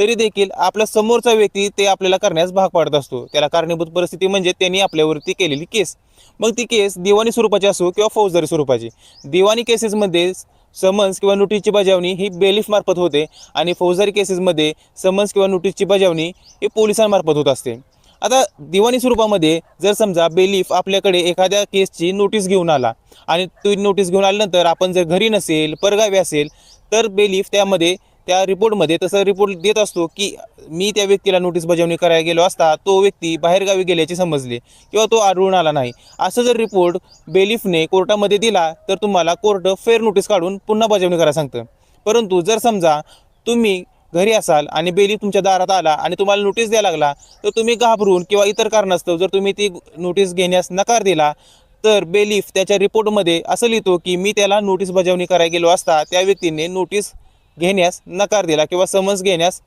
तरी देखील आपला समोरचा व्यक्ती ते आपल्याला करण्यास भाग पाडत असतो. त्याला कारणीभूत परिस्थिती म्हणजे त्यांनी आपल्यावरती केलेली केस. मग ती केस दिवाणी स्वरूपाची असो किंवा फौजदारी स्वरूपाची. दिवाणी केसेसमध्ये समन्स किंवा नोटीसची बजावणी ही बेलिफमार्फत होते आणि फौजदारी केसेसमध्ये समन्स किंवा नोटीसची बजावणी ही पोलिसांमार्फत होत असते. आता दिवाणी स्वरूपामध्ये जर समजा बेलीफ आपल्याकडे एखाद्या केसची नोटीस घेऊन आला आणि ती नोटीस घेऊन आल्यानंतर आपण जर घरी नसेल परगावी असेल तर बेलीफ त्यामध्ये त्या रिपोर्टमध्ये तसं रिपोर्ट देत असतो की मी त्या व्यक्तीला नोटीस बजावणी करायला गेलो असता तो व्यक्ती बाहेरगावी गेल्याचे समजले किंवा तो आढळून आला नाही. असं जर रिपोर्ट बेलिफने कोर्टामध्ये दिला तर तुम्हाला कोर्ट फेअर नोटीस काढून पुन्हा बजावणी करायला सांगतं. परंतु जर समजा तुम्ही घरी असाल आणि बेली तुमच्या दारात आला आणि तुम्हाला नोटीस द्यायला लागला तर तुम्ही घाबरून किंवा इतर कारणास्तव जर तुम्ही ती नोटीस घेण्यास नकार दिला तर बेलीफ त्याच्या रिपोर्टमध्ये असं लिहितो की मी त्याला नोटीस बजावणी करायला गेलो असता त्या व्यक्तीने नोटीस घेण्यास नकार दिला किंवा समन्स घेण्यास